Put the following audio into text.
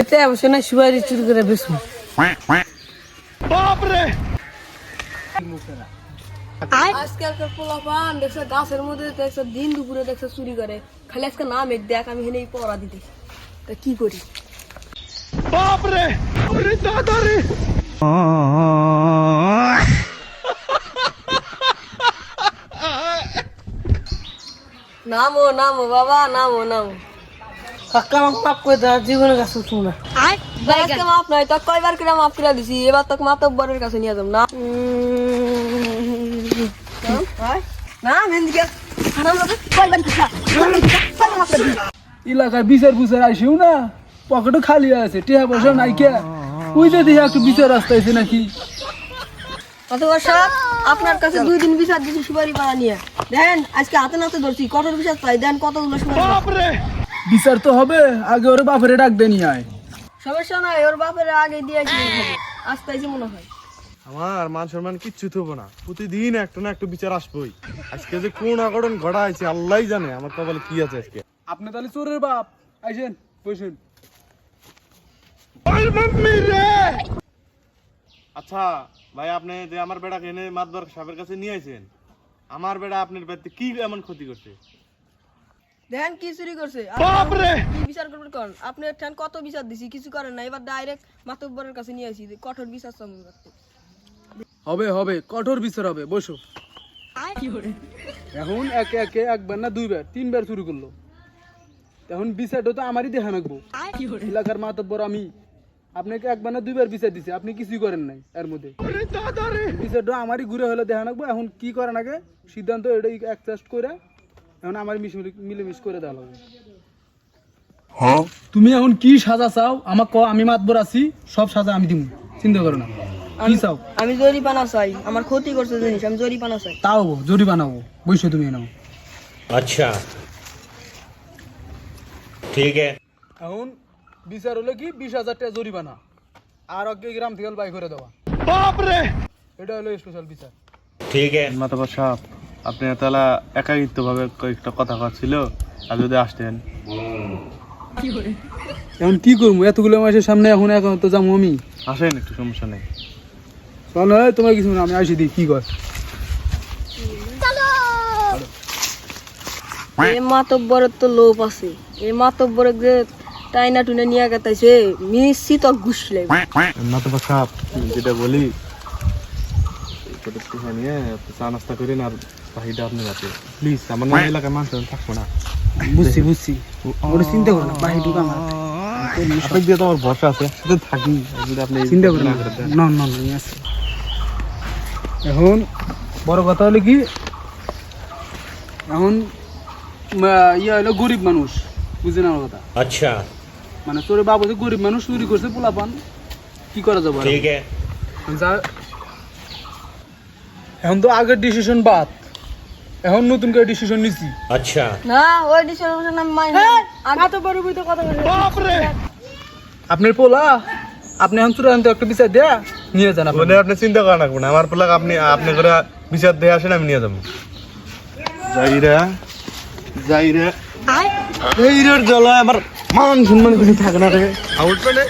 এতে অবশ্য না সুপারি চুরি করে বেসু আজকালকার পোলাপান দেখছ গাছের মধ্যে দেখছ দিন দুপুরে দেখছ চুরি করে খালি আজকে নাম এক দেখ আমি হেনেই পড়া দিতে তা কি করি নামো নামো বাবা নামো নামো কাকা আমাকে পাপ করে দেওয়ার জীবনের কাছে উঠবো না। আজকে মাপ নাই তো কয়বার করে মাপ করে দিছি এবার তোকে মাতব্বরের কাছে নিয়ে যাব না। না মেহেন্দিকে হারাম লোকে কয়বার কিসা এলাকায় বিচার বুচার আইসিও না পকেটও খালি আছে টিয়া পয়সা নাই কে? ওই যে দেখি একটু বিচার রাস্তা আছে নাকি? আপনার কাছে দুই দিন বিচার দিচ্ছি সুপারি পাড়া নিয়ে। দেখেন আজকে হাতে নাতে ধরছি কঠোর বিচার পাই দেন কতগুলো সুপারি। বিচার তো হবে আগে ওরে বাপরে ডাক দেনি আয়। সমস্যা নাই ওর বাপের আগে দিয়ে কি মনে হয়। আমার মান সম্মান কিচ্ছু থবো না। প্রতিদিন একটা না একটা বিচার আসবোই। আজকে যে কোন অঘটন ঘটা আল্লাহ জানে। আমার বলে কি আছে আজকে। আপনি তাহলে চোরের বাপ। আইসেন বসেন। আচ্ছা ভাই আপনি যে আমার বেড়াকে এনে মাতবার সাহেবের কাছে নিয়ে আইছেন আমার বেড়া আপনার বাড়িতে কি এমন ক্ষতি করছে? দেখেন কি চুরি করছে। কি বিচার করবেন করেন আপনি ঠ্যান কত বিচার দিছি কিছু করেন না এবার ডাইরেক্ট মাতব্বরের কাছে নিয়ে আসি কঠোর বিচার করতে হবে হবে কঠোর বিচার হবে বসো। এখন একে একে একবার না দুইবার তিনবার শুরু করল। এখন বিচারটা তো আমারই দেখা রাখব এলাকার মাতব্বর আমি। আপনাকে একবার না দুইবার বিচার দিছে আপনি কিছুই করেন নাই এর মধ্যে। বিচারটা আমারই ঘুরে হলে দেখা রাখব এখন কি করেন আগে? সিদ্ধান্ত এটাই অ্যাডজাস্ট করে এখন আমার মিশ মিলেমিশ করে দেওয়া লাগবে হ্যাঁ? তুমি এখন কি সাজা চাও? আমার ক আমি মাতবর আছি সব সাজা আমি দিব চিন্তা করো না। কি চাও? আমি জরিপানা চাই। আমার ক্ষতি করছে জিনিস আমি জরিপানা চাই। তাও জরিপানাও বইছো তুমি নাও। আচ্ছা। ঠিক আছে। এখন বিচার হলো কি? বিশ হাজার টাকা জরিমানা। আর অজ্ঞ গ্রাম থেকে বাই করে দেওয়া। বাপরে! এটা হলো স্পেশাল বিচার। ঠিক আছে। মাতাবা আপনি তাহলে একাকিত্ব ভাবে কয়েকটা কথা ছিল আর যদি আসতেন। এখন কি করব? এতগুলো মাসের সামনে এখন এখন তো যাব আমি। আসেন একটু সমস্যা নেই। চল এই, তোমার কিছু না আমি আসি দিই কি কর। এই মাতব্বরের তো লোভ আছে। এই মাতব্বরের যে টাইনা টুনে নিয়ে গেতাইছে নিশ্চিত ঘুষলে মাতাবার সাহেব যেটা বলি ছোট নিয়ে চা নাস্তা করেন আর পাখিটা আপনার হাতে প্লিজ আমার নাম এলাকায় মানুষ থাকব না। বুঝছি বুঝছি। ওটা চিন্তা করো না পাখি ঢুকা আমার দিয়ে তো ভরসা আছে। থাকি। আপনি চিন্তা করেন না। না না এখন বড় কথা হলো কি এখন ইয়ে হলো গরিব মানুষ বুঝে না কথা? আচ্ছা। মানে তোর বাবু যে গরিব মানুষ চুরি করছে পোলাপান। কি করা যাবে? ঠিক আছে। এখন তো আগের ডিসিশন বাদ। এখন নতুন করে ডিসিশন নিছি। আচ্ছা। না ওই ডিসিশন আমি মানি না। তো বড় বই কথা বলে বাপ রে! আপনার পোলা আপনি এখন চূড়ান্ত একটা বিচার দেয়া নিয়ে যান আপনি আপনি চিন্তা করেন না আমার পোলা আপনি আপনি করে বিচার দেয়া আসেন আমি নিয়ে যাব। যাইরা যাইরা। যাইরার জ্বালা আমার মান সম্মান কিছু থাকে না রে। আউট মানে